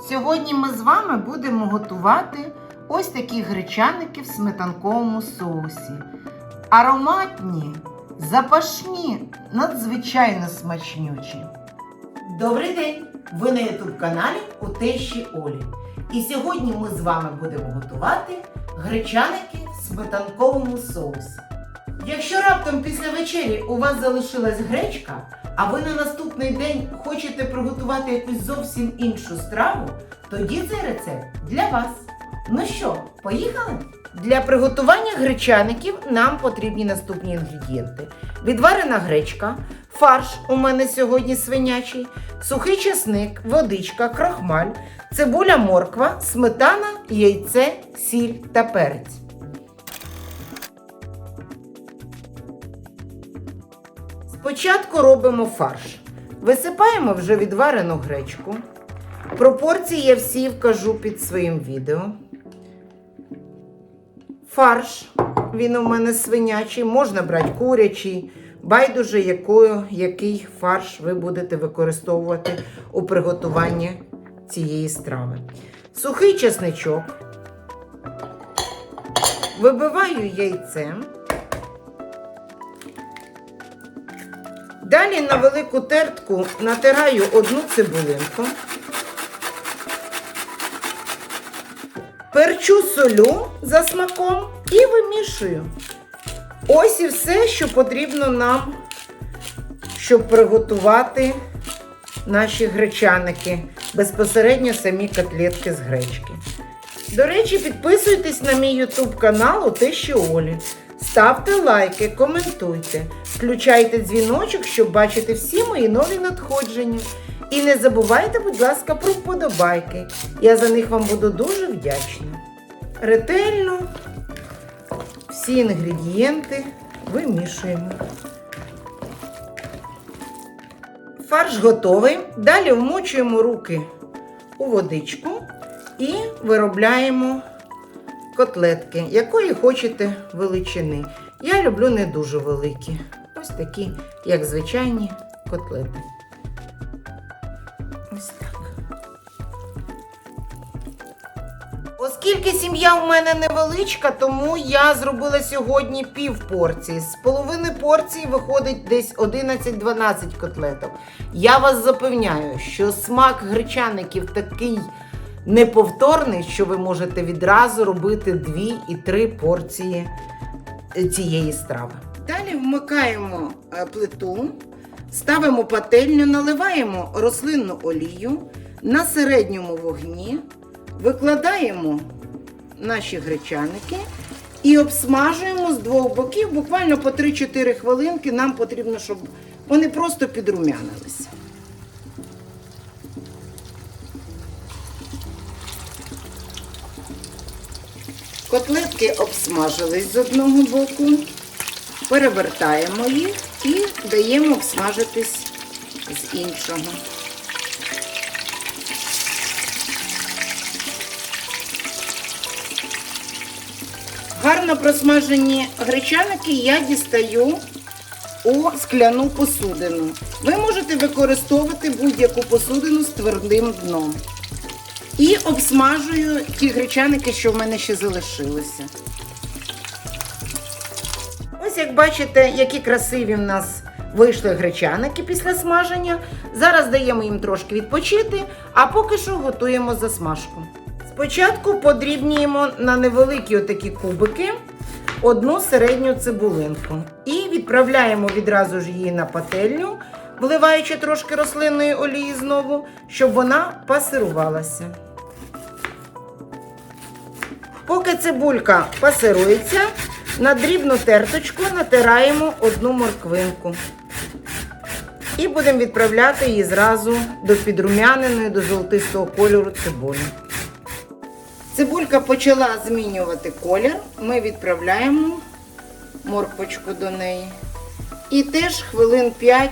Сьогодні ми з вами будемо готувати ось такі гречаники в сметанковому соусі. Ароматні, запашні, надзвичайно смачнючі. Добрий день! Ви на youtube каналі у Тещі Олі. І сьогодні ми з вами будемо готувати гречаники в сметанковому соусі. Якщо раптом після вечері у вас залишилась гречка, а ви на наступний день хочете приготувати якусь зовсім іншу страву, тоді цей рецепт для вас. Ну що, поїхали? Для приготування гречаників нам потрібні наступні інгредієнти: відварена гречка, фарш у мене сьогодні свинячий, сухий чесник, водичка, крахмаль, цибуля морква, сметана, яйце, сіль та перець. Спочатку робимо фарш. Висипаємо вже відварену гречку. Пропорції я всі вкажу під своїм відео. Фарш, він у мене свинячий, можна брати курячий, байдуже якою, який фарш ви будете використовувати у приготуванні цієї страви. Сухий чесничок. Вибиваю яйце. Далі на велику тертку натираю одну цибулинку. Перчу солю за смаком і вимішую. Ось і все, що потрібно нам, щоб приготувати наші гречаники, безпосередньо самі котлетки з гречки. До речі, підписуйтесь на мій YouTube канал Тещі Олі. Ставте лайки, коментуйте, включайте дзвіночок, щоб бачити всі мої нові надходження. І не забувайте, будь ласка, про вподобайки. Я за них вам буду дуже вдячна. Ретельно всі інгредієнти вимішуємо. Фарш готовий. Далі вмочуємо руки у водичку і виробляємо котлетки, якої хочете величини. Я люблю не дуже великі. Ось такі, як звичайні котлети. Ось так. Оскільки сім'я у мене невеличка, тому я зробила сьогодні пів порції. З половини порції виходить десь 11-12 котлеток. Я вас запевняю, що смак гречаників такий неповторний, що ви можете відразу робити дві і три порції цієї страви. Далі вмикаємо е, плиту, ставимо пательню, наливаємо рослинну олію на середньому вогні, викладаємо наші гречаники і обсмажуємо з двох боків буквально по 3-4 хвилинки. Нам потрібно, щоб вони просто підрумянилися. Котлетки обсмажились з одного боку, перевертаємо їх і даємо обсмажитись з іншого. Гарно просмажені гречаники я дістаю у скляну посудину. Ви можете використовувати будь-яку посудину з твердим дном. І обсмажую ті гречаники, що в мене ще залишилися. Ось як бачите, які красиві в нас вийшли гречаники після смаження. Зараз даємо їм трошки відпочити, а поки що готуємо засмажку. Спочатку подрібнюємо на невеликі отакі кубики одну середню цибулинку. І відправляємо відразу ж її на пательню, вливаючи трошки рослинної олії знову, щоб вона пасирувалася. Поки цибулька пасирується, на дрібну терточку натираємо одну морквинку. І будемо відправляти її зразу до підрумяненої, до золотистого кольору цибулі. Цибулька почала змінювати колір. Ми відправляємо морквочку до неї. І теж хвилин 5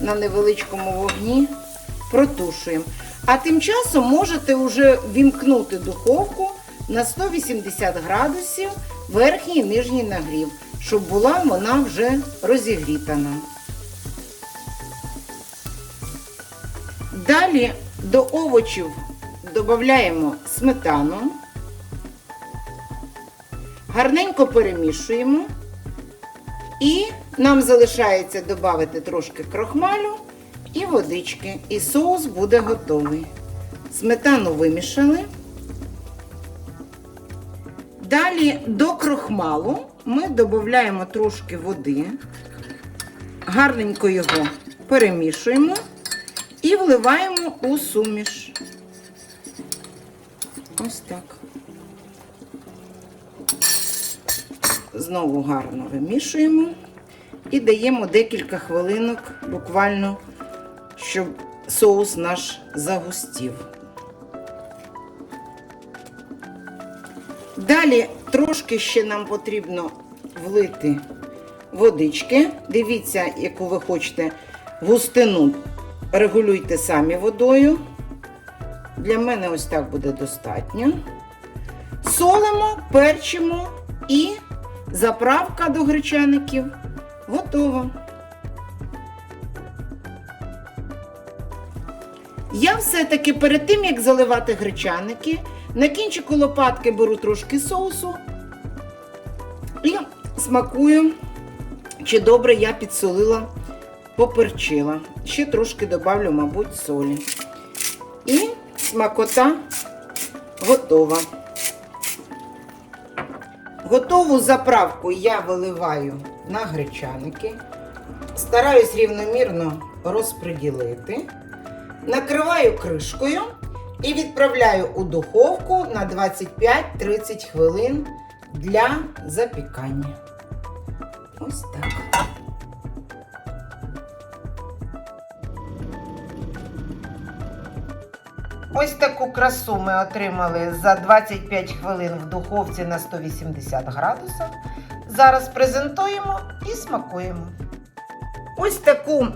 на невеличкому вогні протушуємо. А тим часом можете вже вімкнути духовку на 180 градусів верхній і нижній нагрів, щоб була вона вже розігріта нам. Далі до овочів додаємо сметану, гарненько перемішуємо. І нам залишається додати трошки крохмалю і водички. І соус буде готовий. Сметану вимішали. Далі до крохмалу ми додаємо трошки води, гарненько його перемішуємо і вливаємо у суміш. Ось так. Знову гарно вимішуємо і даємо декілька хвилинок, буквально, щоб соус наш загустів. Далі трошки ще нам потрібно влити водички. Дивіться, яку ви хочете густину. Регулюйте самі водою. Для мене ось так буде достатньо. Солимо, перчимо і заправка до гречаників готова. Я все-таки перед тим, як заливати гречаники, на кінчику лопатки беру трошки соусу і смакую, чи добре я підсолила, поперчила. Ще трошки добавлю, мабуть, солі. І смакота готова. Готову заправку я виливаю на гречаники. Стараюсь рівномірно розподілити. Накриваю кришкою і відправляю у духовку на 25-30 хвилин для запікання. Ось так. Ось таку красу ми отримали за 25 хвилин в духовці на 180 градусах. Зараз презентуємо і смакуємо. Ось таку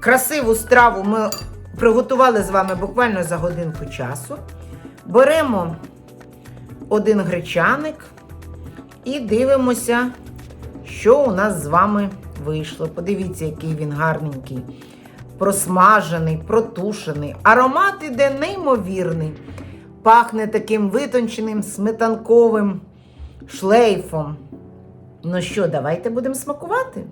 красиву страву ми приготували з вами буквально за годинку часу. Беремо один гречаник і дивимося, що у нас з вами вийшло. Подивіться, який він гарненький, просмажений, протушений. Аромат іде неймовірний. Пахне таким витонченим сметанковим шлейфом. Ну що, давайте будемо смакувати.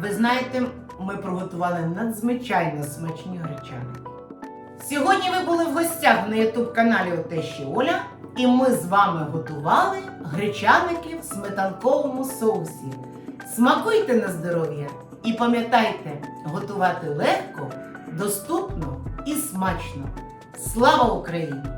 Ви знаєте, ми приготували надзвичайно смачні гречаники. Сьогодні ви були в гостях на ютуб каналі Отещі Оля, і ми з вами готували гречаники в сметанковому соусі. Смакуйте на здоров'я і пам'ятайте, готувати легко, доступно і смачно. Слава Україні!